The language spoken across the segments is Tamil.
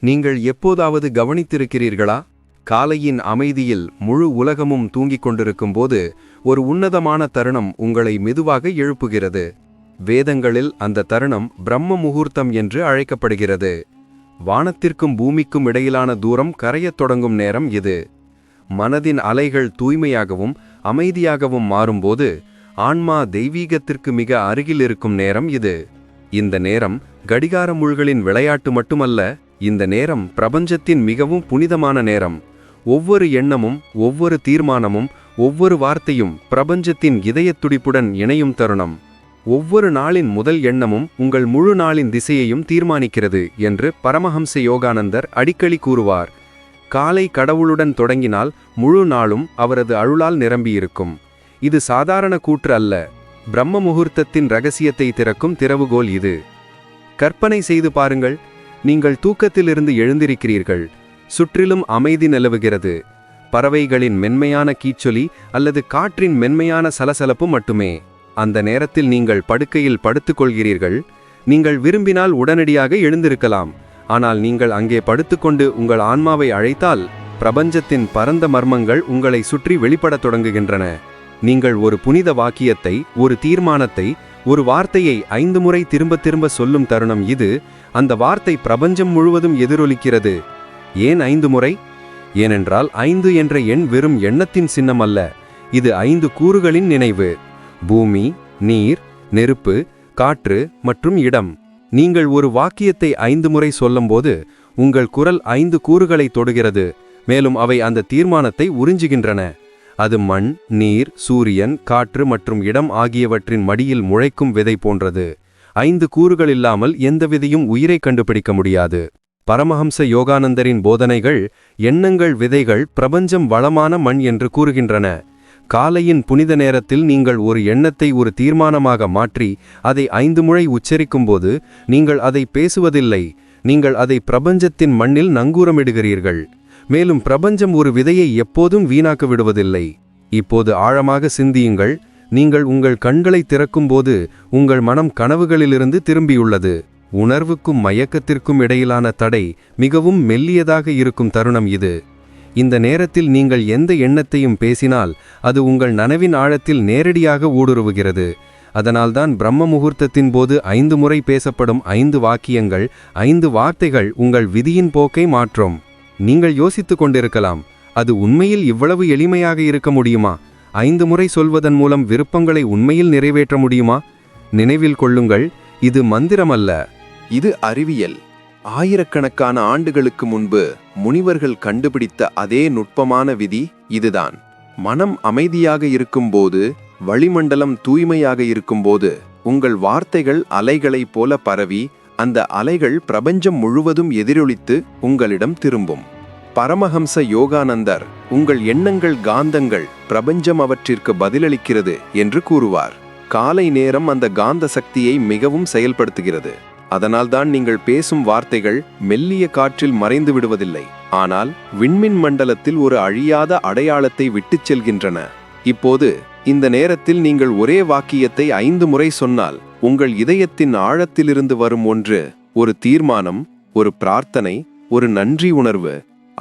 நீங்கள் எப்போதாவது கவனித்திருக்கிறீர்களா? காலையின் அமைதியில் முழு உலகமும் தூங்கிக் கொண்டிருக்கும்போது ஒரு உன்னதமான தருணம் உங்களை மெதுவாக எழுப்புகிறது. வேதங்களில் அந்த தருணம் பிரம்ம முகூர்த்தம் என்று அழைக்கப்படுகிறது. வானத்திற்கும் பூமிக்கும் இடையிலான தூரம் கரையத் தொடங்கும் நேரம் இது. மனதின் அலைகள் தூய்மையாகவும் அமைதியாகவும் மாறும்போது ஆன்மா தெய்வீகத்திற்கு மிக அருகில் இருக்கும் நேரம் இது. இந்த நேரம் கடிகார முள்களின் விளையாட்டு மட்டுமல்ல இந்த நேரம் பிரபஞ்சத்தின் மிகவும் புனிதமான நேரம். ஒவ்வொரு எண்ணமும் ஒவ்வொரு தீர்மானமும் ஒவ்வொரு வார்த்தையும் பிரபஞ்சத்தின் இதய துடிப்புடன் இணையும் தருணம். ஒவ்வொரு நாளின் முதல் எண்ணமும் உங்கள் முழு நாளின் திசையையும் தீர்மானிக்கிறது என்று பரமஹம்ச யோகானந்தர் அடிக்கடி கூறுவார். காலை கடவுளுடன் தொடங்கினால் முழு நாளும் அவரது அருளால் நிரம்பியிருக்கும். இது சாதாரண கூற்று அல்ல. பிரம்ம முகூர்த்தத்தின் ரகசியத்தை திறக்கும் திறவுகோல் இது. கற்பனை செய்து பாருங்கள் நீங்கள் தூக்கத்திலிருந்து எழுந்திருக்கிறீர்கள். சுற்றிலும் அமைதி நிலவுகிறது. பறவைகளின் மென்மையான கீச்சொலி அல்லது காற்றின் மென்மையான சலசலப்பு மட்டுமே. அந்த நேரத்தில் நீங்கள் படுக்கையில் படுத்துக்கொள்கிறீர்கள். நீங்கள் விரும்பினால் உடனடியாக எழுந்திருக்கலாம். ஆனால் நீங்கள் அங்கே படுத்துக்கொண்டு உங்கள் ஆன்மாவை அழைத்தால் பிரபஞ்சத்தின் பரந்த மர்மங்கள் உங்களை சுற்றி வெளிப்படத் தொடங்குகின்றன. நீங்கள் ஒரு புனித வாக்கியத்தை ஒரு தீர்மானத்தை ஒரு வார்த்தையை ஐந்து முறை திரும்ப திரும்ப சொல்லும் தருணம் இது. அந்த வார்த்தை பிரபஞ்சம் முழுவதும் எதிரொலிக்கிறது. ஏன் ஐந்து முறை? ஏனென்றால் ஐந்து என்ற எண் வெறும் எண்ணத்தின் சின்னம் அல்ல. இது ஐந்து கூறுகளின் நினைவு. பூமி நீர் நெருப்பு காற்று மற்றும் இடம். நீங்கள் ஒரு வாக்கியத்தை ஐந்து முறை சொல்லும்போது உங்கள் குரல் ஐந்து கூறுகளை தொடுகிறது. மேலும் அவை அந்த தீர்மானத்தை உறிஞ்சுகின்றன. அது மண் நீர் சூரியன் காற்று மற்றும் இடம் ஆகியவற்றின் மடியில் முளைக்கும் விதை போன்றது. ஐந்து கூறுகள் இல்லாமல் எந்த விதையும் உயிரை கண்டுபிடிக்க முடியாது. பரமஹம்ச யோகானந்தரின் போதனைகள் எண்ணங்கள் விதைகள் பிரபஞ்சம் வளமான மண் என்று கூறுகின்றன. காலையின் புனித நேரத்தில் நீங்கள் ஒரு எண்ணத்தை ஒரு தீர்மானமாக மாற்றி அதை ஐந்து முறை உச்சரிக்கும்போது நீங்கள் அதை பேசுவதில்லை. நீங்கள் அதை பிரபஞ்சத்தின் மண்ணில் நங்கூரமிடுகிறீர்கள். மேலும் பிரபஞ்சம் ஒரு விதையை எப்போதும் வீணாக்க விடுவதில்லை. இப்போது ஆழமாக சிந்தியுங்கள் நீங்கள் உங்கள் கண்களை திறக்கும்போது உங்கள் மனம் கனவுகளிலிருந்து திரும்பியுள்ளது. உணர்வுக்கும் மயக்கத்திற்கும் இடையிலான தடை மிகவும் மெல்லியதாக இருக்கும் தருணம் இது. இந்த நேரத்தில் நீங்கள் எந்த எண்ணத்தையும் பேசினால் அது உங்கள் நனவின் ஆழத்தில் நேரடியாக ஊடுருவுகிறது. அதனால்தான் பிரம்ம முகூர்த்தத்தின் போது ஐந்து முறை பேசப்படும் ஐந்து வாக்கியங்கள் ஐந்து வார்த்தைகள் உங்கள் விதியின் போக்கை மாற்றும். நீங்கள் யோசித்துக் கொண்டிருக்கலாம் அது உண்மையில் இவ்வளவு எளிமையாக இருக்க முடியுமா? ஐந்து முறை சொல்வதன் மூலம் விருப்பங்களை உண்மையில் நிறைவேற்ற முடியுமா? நினைவில் கொள்ளுங்கள் இது மந்திரமல்ல. இது அறிவியல். ஆயிரக்கணக்கான ஆண்டுகளுக்கு முன்பு முனிவர்கள் கண்டுபிடித்த அதே நுட்பமான விதி இதுதான். மனம் அமைதியாக இருக்கும்போது வளிமண்டலம் தூய்மையாக இருக்கும்போது உங்கள் வார்த்தைகள் அலைகளைப் போல பரவி அந்த அலைகள் பிரபஞ்சம் முழுவதும் எதிரொலித்து உங்களிடம் திரும்பும். பரமஹம்ச யோகானந்தர் உங்கள் எண்ணங்கள் காந்தங்கள் பிரபஞ்சம் அவற்றிற்கு பதிலளிக்கிறது என்று கூறுவார். காலை நேரம் அந்த காந்த சக்தியை மிகவும் செயல்படுத்துகிறது. அதனால்தான் நீங்கள் பேசும் வார்த்தைகள் மெல்லிய காற்றில் மறைந்து விடுவதில்லை. ஆனால் விண்மின் மண்டலத்தில் ஒரு அழியாத அடையாளத்தை விட்டுச் செல்கின்றன. இப்போது இந்த நேரத்தில் நீங்கள் ஒரே வாக்கியத்தை ஐந்து முறை சொன்னால் உங்கள் இதயத்தின் ஆழத்திலிருந்து வரும் ஒன்று ஒரு தீர்மானம் ஒரு பிரார்த்தனை ஒரு நன்றி உணர்வு.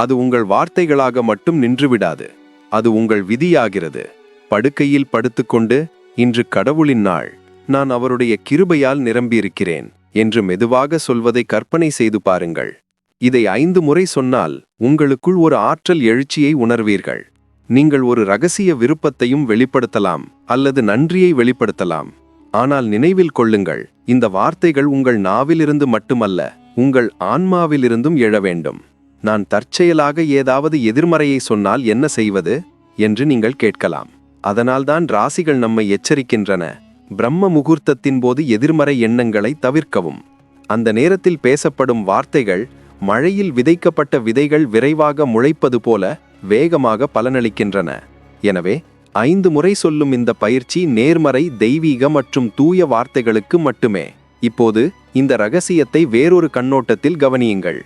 அது உங்கள் வார்த்தைகளாக மட்டும் நின்றுவிடாது. அது உங்கள் விதியாகிறது. படுக்கையில் படுத்துக்கொண்டு இன்று கடவுளின் நாள். நான் அவருடைய கிருபையால் நிரம்பியிருக்கிறேன் என்று மெதுவாக சொல்வதை கற்பனை செய்து பாருங்கள். இதை ஐந்து முறை சொன்னால் உங்களுக்குள் ஒரு ஆற்றல் எழுச்சியை உணர்வீர்கள். நீங்கள் ஒரு ரகசிய விருப்பத்தையும் வெளிப்படுத்தலாம் அல்லது நன்றியை வெளிப்படுத்தலாம். ஆனால் நினைவில் கொள்ளுங்கள் இந்த வார்த்தைகள் உங்கள் நாவிலிருந்து மட்டுமல்ல உங்கள் ஆன்மாவிலிருந்தும் எழ வேண்டும். நான் தற்செயலாக ஏதாவது எதிர்மறையை சொன்னால் என்ன செய்வது? என்று நீங்கள் கேட்கலாம். அதனால்தான் ராசிகள் நம்மை எச்சரிக்கின்றன. பிரம்ம முகூர்த்தத்தின் போது எதிர்மறை எண்ணங்களை தவிர்க்கவும். அந்த நேரத்தில் பேசப்படும் வார்த்தைகள் மழையில் விதைக்கப்பட்ட விதைகள் விரைவாக முளைப்பது போல வேகமாக பலனளிக்கின்றன. எனவே ஐந்து முறை சொல்லும் இந்த பயிற்சி நேர்மறை தெய்வீக மற்றும் தூய வார்த்தைகளுக்கு மட்டுமே. இப்போது இந்த ரகசியத்தை வேறொரு கண்ணோட்டத்தில் கவனியுங்கள்.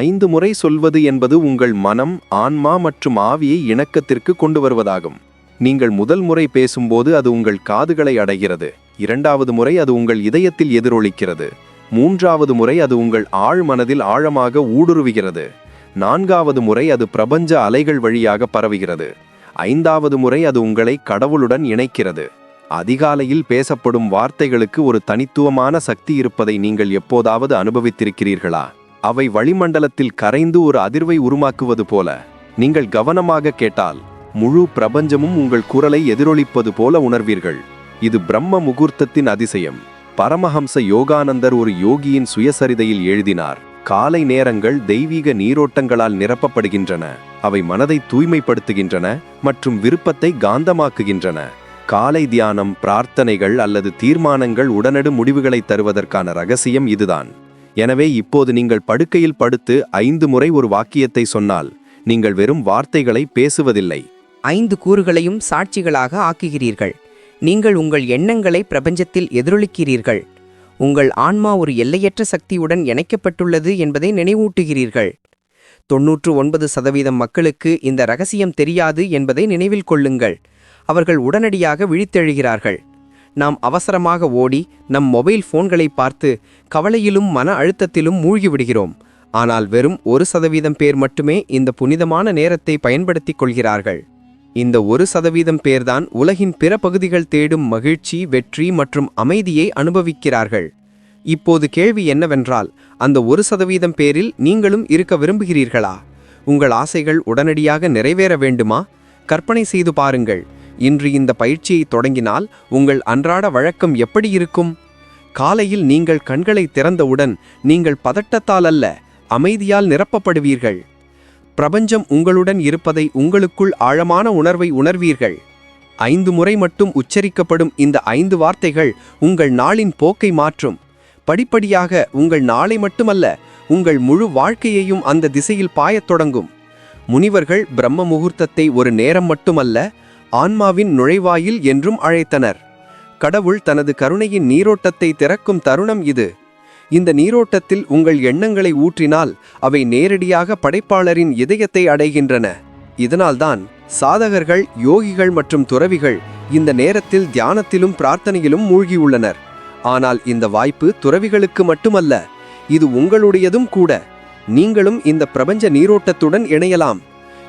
ஐந்து முறை சொல்வது என்பது உங்கள் மனம் ஆன்மா மற்றும் ஆவியை இணக்கத்திற்கு கொண்டு வருவதாகும் நீங்கள் முதல் முறை பேசும்போது அது உங்கள் காதுகளை அடைகிறது. இரண்டாவது முறை அது உங்கள் இதயத்தில் எதிரொலிக்கிறது. மூன்றாவது முறை அது உங்கள் ஆழ் மனதில் ஆழமாக ஊடுருவுகிறது. நான்காவது முறை அது பிரபஞ்ச அலைகள் வழியாக பரவுகிறது. ஐந்தாவது முறை அது உங்களை கடவுளுடன் இணைக்கிறது. அதிகாலையில் பேசப்படும் வார்த்தைகளுக்கு ஒரு தனித்துவமான சக்தி இருப்பதை நீங்கள் எப்போதாவது அனுபவித்திருக்கிறீர்களா? அவை வளிமண்டலத்தில் கரைந்து ஒரு அதிர்வை உருமாக்குவது போல. நீங்கள் கவனமாக கேட்டால் முழு பிரபஞ்சமும் உங்கள் குரலை எதிரொலிப்பது போல உணர்வீர்கள். இது பிரம்ம முகூர்த்தத்தின் அதிசயம். பரமஹம்ச யோகானந்தர் ஒரு யோகியின் சுயசரிதையில் எழுதினார் காலை நேரங்கள் தெய்வீக நீரோட்டங்களால் நிரப்பப்படுகின்றன. அவை மனதை தூய்மைப்படுத்துகின்றன மற்றும் விருப்பத்தை காந்தமாக்குகின்றன. காலை தியானம் பிரார்த்தனைகள் அல்லது தீர்மானங்கள் உடனடி முடிவுகளை தருவதற்கான ரகசியம் இதுதான். எனவே இப்போது நீங்கள் படுக்கையில் படுத்து ஐந்து முறை ஒரு வாக்கியத்தை சொன்னால் நீங்கள் வெறும் வார்த்தைகளை பேசுவதில்லை. ஐந்து கூறுகளையும் சாட்சிகளாக ஆக்குகிறீர்கள். நீங்கள் உங்கள் எண்ணங்களை பிரபஞ்சத்தில் எதிரொலிக்கிறீர்கள். உங்கள் ஆன்மா ஒரு எல்லையற்ற சக்தியுடன் இணைக்கப்பட்டுள்ளது என்பதை நினைவூட்டுகிறீர்கள். தொன்னூற்று ஒன்பது சதவீதம் மக்களுக்கு இந்த ரகசியம் தெரியாது என்பதை நினைவில் கொள்ளுங்கள். அவர்கள் உடனடியாக விழித்தெழுகிறார்கள். நாம் அவசரமாக ஓடி நம் மொபைல் போன்களை பார்த்து கவலையிலும் மன அழுத்தத்திலும் மூழ்கிவிடுகிறோம். ஆனால் வெறும் ஒரு சதவீதம் பேர் மட்டுமே இந்த புனிதமான நேரத்தை பயன்படுத்திக் கொள்கிறார்கள். இந்த ஒரு சதவீதம் பேர்தான் உலகின் பிற பகுதிகள் தேடும் மகிழ்ச்சி வெற்றி மற்றும் அமைதியை அனுபவிக்கிறார்கள். இப்போது கேள்வி என்னவென்றால் அந்த ஒரு சதவீதம் பேரில் நீங்களும் இருக்க விரும்புகிறீர்களா? உங்கள் ஆசைகள் உடனடியாக நிறைவேற வேண்டுமா? கற்பனை செய்து பாருங்கள். இன்று இந்த பயிற்சியை தொடங்கினால் உங்கள் அன்றாட வழக்கம் எப்படி இருக்கும்? காலையில் நீங்கள் கண்களை திறந்தவுடன் நீங்கள் பதட்டத்தால் அல்ல அமைதியால் நிரப்பப்படுவீர்கள். பிரபஞ்சம் உங்களுடன் இருப்பதை உங்களுக்குள் ஆழமான உணர்வை உணர்வீர்கள். ஐந்து முறை மட்டும் உச்சரிக்கப்படும் இந்த ஐந்து வார்த்தைகள் உங்கள் நாளின் போக்கை மாற்றும். படிப்படியாக உங்கள் நாளை மட்டுமல்ல உங்கள் முழு வாழ்க்கையையும் அந்த திசையில் பாயத் தொடங்கும். முனிவர்கள் பிரம்ம முகூர்த்தத்தை ஒரு நேரம் மட்டுமல்ல ஆன்மாவின் நுழைவாயில் என்றும் அழைத்தனர். கடவுள் தனது கருணையின் நீரோட்டத்தை திறக்கும் தருணம் இது. இந்த நீரோட்டத்தில் உங்கள் எண்ணங்களை ஊற்றினால் அவை நேரடியாக படைப்பாளரின் இதயத்தை அடைகின்றன. இதனால்தான் சாதகர்கள் யோகிகள் மற்றும் துறவிகள் இந்த நேரத்தில் தியானத்திலும் பிரார்த்தனையிலும் மூழ்கியுள்ளனர். ஆனால் இந்த வாய்ப்பு துறவிகளுக்கு மட்டுமல்ல இது உங்களுடையதும் கூட. நீங்களும் இந்த பிரபஞ்ச நீரோட்டத்துடன் இணையலாம்.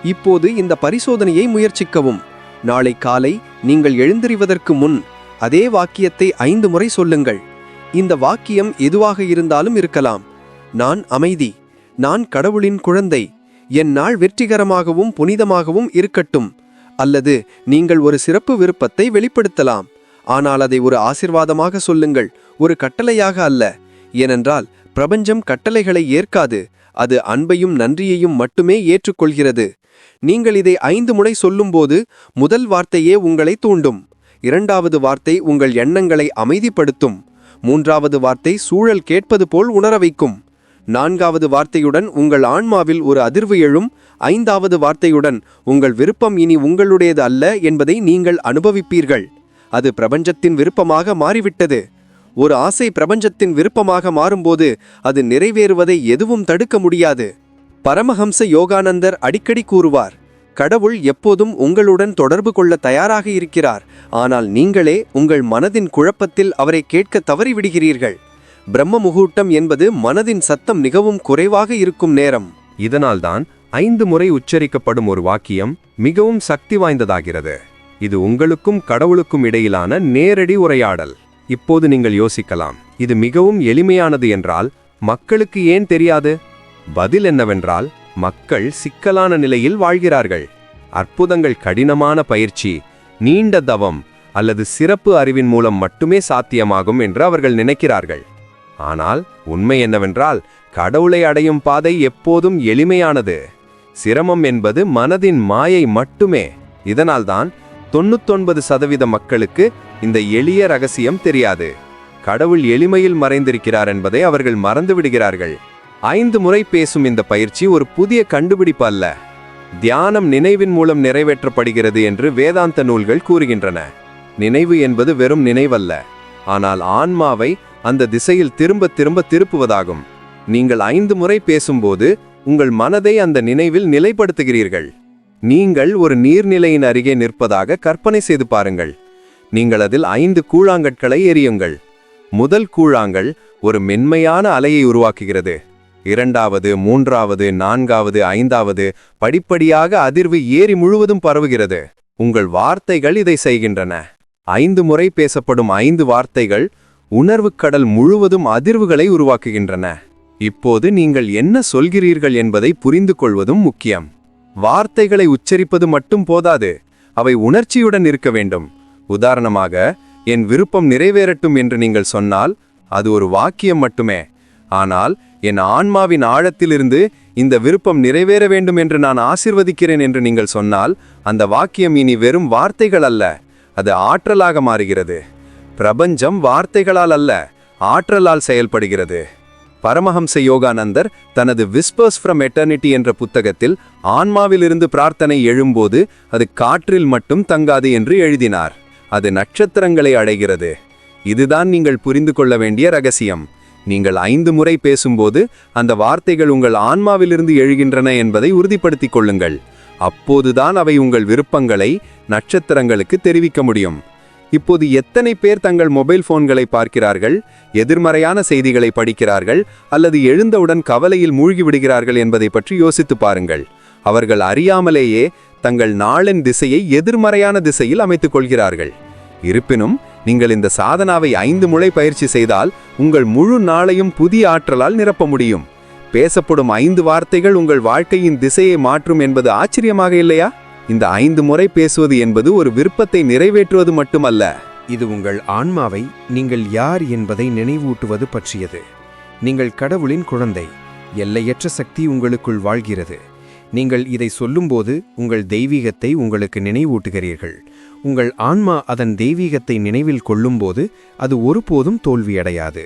இப்போது இந்த பரிசோதனையை முயற்சிக்கவும். நாளை காலை நீங்கள் எழுந்திரிவதற்கு முன் அதே வாக்கியத்தை ஐந்து முறை சொல்லுங்கள். இந்த வாக்கியம் எதுவாக இருந்தாலும் இருக்கலாம். நான் அமைதி நான் கடவுளின் குழந்தை என் நாள் வெற்றிகரமாகவும் புனிதமாகவும் இருக்கட்டும். அல்லது நீங்கள் ஒரு சிறப்பு விருப்பத்தை வெளிப்படுத்தலாம். ஆனால் அதை ஒரு ஆசிர்வாதமாக சொல்லுங்கள் ஒரு கட்டளையாக அல்ல. ஏனென்றால் பிரபஞ்சம் கட்டளைகளை ஏற்காது அது அன்பையும் நன்றியையும் மட்டுமே ஏற்றுக்கொள்கிறது. நீங்கள் இதை ஐந்து முறை சொல்லும்போது முதல் வார்த்தையே உங்களை தூண்டும். இரண்டாவது வார்த்தை உங்கள் எண்ணங்களை அமைதிப்படுத்தும். மூன்றாவது வார்த்தை சூழல் கேட்பது போல் உணர வைக்கும். நான்காவது வார்த்தையுடன் உங்கள் ஆன்மாவில் ஒரு அதிர்வு எழும். ஐந்தாவது வார்த்தையுடன் உங்கள் விருப்பம் இனி உங்களுடையது அல்ல என்பதை நீங்கள் அனுபவிப்பீர்கள். அது பிரபஞ்சத்தின் விருப்பமாக மாறிவிட்டது. ஒரு ஆசை பிரபஞ்சத்தின் விருப்பமாக மாறும்போது அது நிறைவேறுவதை எதுவும் தடுக்க முடியாது. பரமஹம்ச யோகானந்தர் அடிக்கடி கூறுவார் கடவுள் எப்போதும் உங்களுடன் தொடர்பு கொள்ள தயாராக இருக்கிறார். ஆனால் நீங்களே உங்கள் மனதின் குழப்பத்தில் அவரை கேட்க தவறிவிடுகிறீர்கள். பிரம்ம முகூட்டம் என்பது மனதின் சத்தம் மிகவும் குறைவாக இருக்கும் நேரம். இதனால்தான் ஐந்து முறை உச்சரிக்கப்படும் ஒரு வாக்கியம் மிகவும் சக்தி வாய்ந்ததாகிறது. இது உங்களுக்கும் கடவுளுக்கும் இடையிலான நேரடி உரையாடல். இப்போது நீங்கள் யோசிக்கலாம் இது மிகவும் எளிமையானது என்றால் மக்களுக்கு ஏன் தெரியாது? பதில் என்னவென்றால் மக்கள் சிக்கலான நிலையில் வாழ்கிறார்கள். அற்புதங்கள் கடினமான பயிற்சி நீண்ட தவம் அல்லது சிறப்பு அறிவின் மூலம் மட்டுமே சாத்தியமாகும் என்று அவர்கள் நினைக்கிறார்கள். ஆனால் உண்மை என்னவென்றால் கடவுளை அடையும் பாதை எப்போதும் எளிமையானது. சிரமம் என்பது மனதின் மாயை மட்டுமே. இதனால்தான் தொண்ணூத்தொன்பது சதவீத மக்களுக்கு இந்த எளிய ரகசியம் தெரியாது. கடவுள் எளிமையில் மறைந்திருக்கிறார் என்பதை அவர்கள் மறந்து விடுகிறார்கள் ஐந்து முறை பேசும் இந்த பயிற்சி ஒரு புதிய கண்டுபிடிப்பு அல்ல. தியானம் நினைவின் மூலம் நிறைவேற்றப்படுகிறது என்று வேதாந்த நூல்கள் கூறுகின்றன. நினைவு என்பது வெறும் நினைவல்ல. ஆனால் ஆன்மாவை அந்த திசையில் திரும்ப திரும்ப திருப்புவதாகும். நீங்கள் ஐந்து முறை பேசும்போது உங்கள் மனதை அந்த நினைவில் நிலைப்படுத்துகிறீர்கள். நீங்கள் ஒரு நீர்நிலையின் அருகே நிற்பதாக கற்பனை செய்து பாருங்கள். நீங்கள் அதில் ஐந்து கூழாங்கற்களை எறியுங்கள். முதல் கூழாங்கல் ஒரு மென்மையான அலையை உருவாக்குகிறது. இரண்டாவது மூன்றாவது நான்காவது ஐந்தாவது படிப்படியாக அதிர்வு ஏரி முழுவதும் பரவுகிறது. உங்கள் வார்த்தைகள் இதை செய்கின்றன. ஐந்து முறை பேசப்படும் ஐந்து வார்த்தைகள் உணர்வுக் கடல் முழுவதும் அதிர்வுகளை உருவாக்குகின்றன. இப்போது நீங்கள் என்ன சொல்கிறீர்கள் என்பதை புரிந்து கொள்வதும் முக்கியம். வார்த்தைகளை உச்சரிப்பது மட்டும் போதாது அவை உணர்ச்சியுடன் இருக்க வேண்டும். உதாரணமாக என் விருப்பம் நிறைவேறட்டும் என்று நீங்கள் சொன்னால் அது ஒரு வாக்கியம் மட்டுமே. ஆனால் என் ஆன்மாவின் ஆழத்திலிருந்து இந்த விருப்பம் நிறைவேற வேண்டும் என்று நான் ஆசிர்வதிக்கிறேன் என்று நீங்கள் சொன்னால் அந்த வாக்கியம் இனி வெறும் வார்த்தைகள் அல்ல அது ஆற்றலாக மாறுகிறது. பிரபஞ்சம் வார்த்தைகளால் அல்ல ஆற்றலால் செயல்படுகிறது. பரமஹம்ச யோகானந்தர் தனது விஸ்பர்ஸ் ஃப்ரம் எட்டர்னிட்டி என்ற புத்தகத்தில் ஆன்மாவிலிருந்து பிரார்த்தனை எழும்போது அது காற்றில் மட்டும் தங்காது என்று எழுதினார். அது நட்சத்திரங்களை அடைகிறது. இதுதான் நீங்கள் புரிந்து கொள்ள வேண்டிய ரகசியம். நீங்கள் ஐந்து முறை பேசும்போது அந்த வார்த்தைகள் உங்கள் ஆன்மாவிலிருந்து எழுகின்றன என்பதை உறுதிப்படுத்திக் கொள்ளுங்கள். அப்போதுதான் அவை உங்கள் விருப்பங்களை நட்சத்திரங்களுக்கு தெரிவிக்க முடியும். இப்போது எத்தனை பேர் தங்கள் மொபைல் போன்களை பார்க்கிறார்கள் எதிர்மறையான செய்திகளை படிக்கிறார்கள் அல்லது எழுந்தவுடன் கவலையில் மூழ்கிவிடுகிறார்கள் என்பதை பற்றி யோசித்து பாருங்கள். அவர்கள் அறியாமலேயே தங்கள் நாளின் திசையை எதிர்மறையான திசையில் அமைத்துக் கொள்கிறார்கள். இருப்பினும் நீங்கள் இந்த சாதனாவை ஐந்து முறை பயிற்சி செய்தால் உங்கள் முழு நாளையும் புதிய ஆற்றலால் நிரப்ப முடியும். பேசப்படும் ஐந்து வார்த்தைகள் உங்கள் வாழ்க்கையின் திசையை மாற்றும் என்பது ஆச்சரியமாக இல்லையா? இந்த ஐந்து முறை பேசுவது என்பது ஒரு விருப்பத்தை நிறைவேற்றுவது மட்டுமல்ல. இது உங்கள் ஆன்மாவை நீங்கள் யார் என்பதை நினைவூட்டுவது பற்றியது. நீங்கள் கடவுளின் குழந்தை எல்லையற்ற சக்தி உங்களுக்குள் வாழ்கிறது. நீங்கள் இதை சொல்லும்போது உங்கள் தெய்வீகத்தை உங்களுக்கு நினைவூட்டுகிறீர்கள். உங்கள் ஆன்மா அதன் தெய்வீகத்தை நினைவில் கொள்ளும்போது அது ஒருபோதும் தோல்வியடையாது.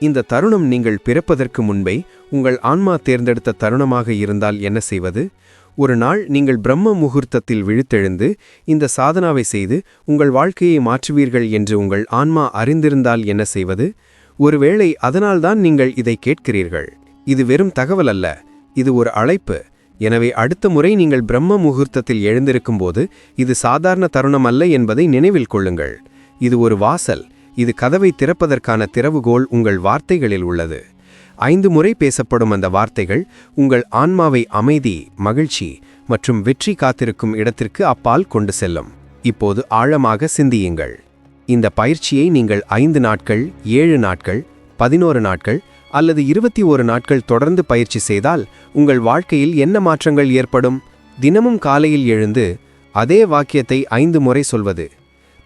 இந்த தருணம் நீங்கள் பிறப்பதற்கு முன்பே உங்கள் ஆன்மா தேர்ந்தெடுத்த தருணமாக இருந்தால் என்ன செய்வது? ஒரு நாள் நீங்கள் பிரம்ம முகூர்த்தத்தில் விழுத்தெழுந்து இந்த சாதனாவை செய்து உங்கள் வாழ்க்கையை மாற்றுவீர்கள் என்று உங்கள் ஆன்மா அறிந்திருந்தால் என்ன செய்வது? ஒருவேளை அதனால்தான் நீங்கள் இதை கேட்கிறீர்கள். இது வெறும் தகவல் அல்ல. இது ஒரு அழைப்பு. எனவே அடுத்த முறை நீங்கள் பிரம்ம முகூர்த்தத்தில் எழுந்திருக்கும் போது இது சாதாரண தருணம் அல்ல என்பதை நினைவில் கொள்ளுங்கள். இது ஒரு வாசல். இது கதவை திறப்பதற்கான திறவுகோல் உங்கள் வார்த்தைகளில் உள்ளது. ஐந்து முறை பேசப்படும் அந்த வார்த்தைகள் உங்கள் ஆன்மாவை அமைதி மகிழ்ச்சி மற்றும் வெற்றி காத்திருக்கும் இடத்திற்கு அப்பால் கொண்டு செல்லும். இப்போது ஆழமாக சிந்தியுங்கள். இந்த பயிற்சியை நீங்கள் ஐந்து நாட்கள் ஏழு நாட்கள் பதினோரு நாட்கள் அல்லது இருபத்தி ஒரு நாட்கள் தொடர்ந்து பயிற்சி செய்தால் உங்கள் வாழ்க்கையில் என்ன மாற்றங்கள் ஏற்படும்? தினமும் காலையில் எழுந்து அதே வாக்கியத்தை ஐந்து முறை சொல்வது.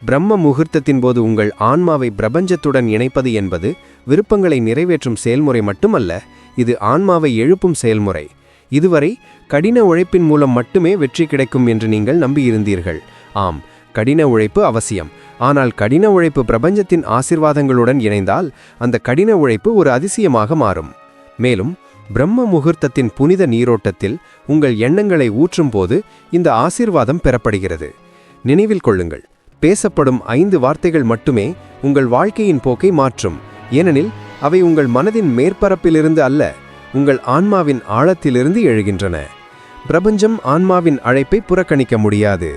பிரம்ம முகூர்த்தத்தின் போது உங்கள் ஆன்மாவை பிரபஞ்சத்துடன் இணைப்பது என்பது விருப்பங்களை நிறைவேற்றும் செயல்முறை மட்டுமல்ல இது ஆன்மாவை எழுப்பும் செயல்முறை. இதுவரை கடின உழைப்பின் மூலம் மட்டுமே வெற்றி கிடைக்கும் என்று நீங்கள் நம்பியிருந்தீர்கள். ஆம் கடின உழைப்பு அவசியம். ஆனால் கடின உழைப்பு பிரபஞ்சத்தின் ஆசிர்வாதங்களுடன் இணைந்தால் அந்த கடின உழைப்பு ஒரு அதிசயமாக மாறும். மேலும் பிரம்ம முகூர்த்தத்தின் புனித நீரோட்டத்தில் உங்கள் எண்ணங்களை ஊற்றும்போது இந்த ஆசிர்வாதம் பெறப்படுகிறது. நினைவில் கொள்ளுங்கள் பேசப்படும் ஐந்து வார்த்தைகள் மட்டுமே உங்கள் வாழ்க்கையின் போக்கை மாற்றும். ஏனெனில் அவை உங்கள் மனதின் மேற்பரப்பிலிருந்து அல்ல உங்கள் ஆன்மாவின் ஆழத்திலிருந்து எழுகின்றன. பிரபஞ்சம் ஆன்மாவின் அழைப்பை புறக்கணிக்க முடியாது.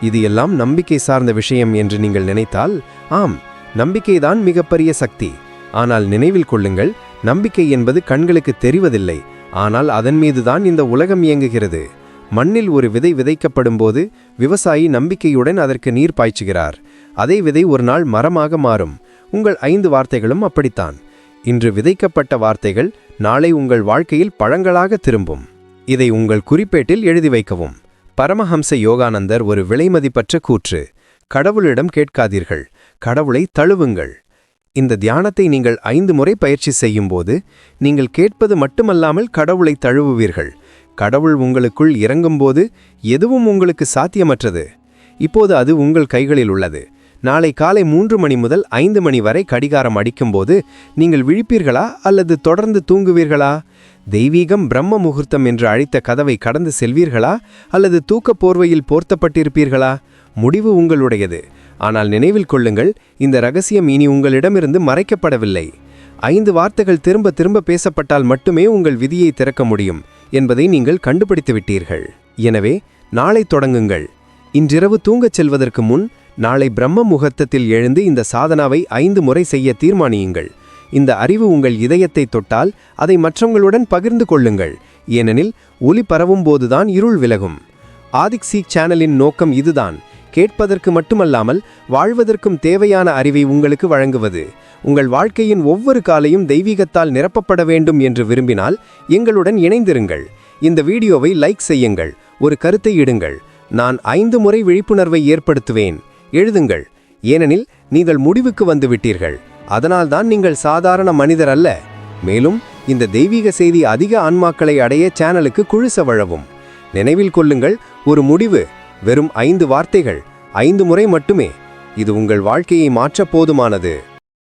இது எல்லாம் நம்பிக்கை சார்ந்த விஷயம் என்று நீங்கள் நினைத்தால் ஆம் நம்பிக்கைதான் மிகப்பெரிய சக்தி. ஆனால் நினைவில் கொள்ளுங்கள் நம்பிக்கை என்பது கண்களுக்கு தெரிவதில்லை. ஆனால் அதன் மீதுதான் இந்த உலகம் இயங்குகிறது. மண்ணில் ஒரு விதை விதைக்கப்படும் போது விவசாயி நம்பிக்கையுடன் அதற்கு நீர் பாய்ச்சுகிறார். அதே விதை ஒரு நாள் மரமாக மாறும். உங்கள் ஐந்து வார்த்தைகளும் அப்படித்தான். இன்று விதைக்கப்பட்ட வார்த்தைகள் நாளை உங்கள் வாழ்க்கையில் பழங்களாக திரும்பும். இதை உங்கள் குறிப்பேட்டில் எழுதி வைக்கவும். பரமஹம்ச யோகானந்தர் ஒரு விலைமதிப்பற்ற கூற்று. கடவுளிடம் கேட்காதீர்கள் கடவுளை தழுவுங்கள். இந்த தியானத்தை நீங்கள் ஐந்து முறை பயிற்சி செய்யும்போது நீங்கள் கேட்பது மட்டுமல்லாமல் கடவுளை தழுவுவீர்கள். கடவுள் உங்களுக்குள் இறங்கும்போது எதுவும் உங்களுக்கு சாத்தியமற்றது. இப்போது அது உங்கள் கைகளில் உள்ளது. நாளை காலை மூன்று மணி முதல் ஐந்து மணி வரை கடிகாரம் அடிக்கும்போது நீங்கள் விழிப்பீர்களா அல்லது தொடர்ந்து தூங்குவீர்களா? தெய்வீகம் பிரம்ம முகூர்த்தம் என்று அழைத்த கதவை கடந்து செல்வீர்களா? அல்லது தூக்கப் போர்வையில் போர்த்தப்பட்டிருப்பீர்களா? முடிவு உங்களுடையது. ஆனால் நினைவில் கொள்ளுங்கள் இந்த ரகசியம் இனி உங்களிடமிருந்து மறைக்கப்படவில்லை. ஐந்து வார்த்தைகள் திரும்ப திரும்ப பேசப்பட்டால் மட்டுமே உங்கள் விதியை திறக்க முடியும் என்பதை நீங்கள் கண்டுபிடித்து விட்டீர்கள் எனவே நாளை தொடங்குங்கள். இன்றிரவு தூங்கச் செல்வதற்கு முன் நாளை பிரம்ம முகூர்த்தத்தில் எழுந்து இந்த சாதனாவை ஐந்து முறை செய்ய தீர்மானியுங்கள். இந்த அறிவு உங்கள் இதயத்தை தொட்டால் அதை மற்றவங்களுடன் பகிர்ந்து கொள்ளுங்கள். ஏனெனில் ஒளி பரவும் போதுதான் இருள் விலகும். ஆதிக் சீக் சேனலின் நோக்கம் இதுதான். கேட்பதற்கு மட்டுமல்லாமல் வாழ்வதற்கும் தேவையான அறிவை உங்களுக்கு வழங்குவது. உங்கள் வாழ்க்கையின் ஒவ்வொரு காலையும் தெய்வீகத்தால் நிரப்பப்பட வேண்டும் என்று விரும்பினால் எங்களுடன் இணைந்திருங்கள். இந்த வீடியோவை லைக் செய்யுங்கள். ஒரு கருத்தை இடுங்கள். நான் ஐந்து முறை விழிப்புணர்வை ஏற்படுத்துவேன். எழுதுங்கள். ஏனெனில் நீங்கள் முடிவுக்கு வந்துவிட்டீர்கள் அதனால்தான் நீங்கள் சாதாரண மனிதர் அல்ல. மேலும் இந்த தெய்வீக செய்தி அதிக ஆன்மாக்களை அடைய சேனலுக்கு குழுச வழவும் நினைவில் கொள்ளுங்கள் ஒரு முடிவு வெறும் ஐந்து வார்த்தைகள் ஐந்து முறை மட்டுமே. இது உங்கள் வாழ்க்கையை மாற்ற போதுமானது.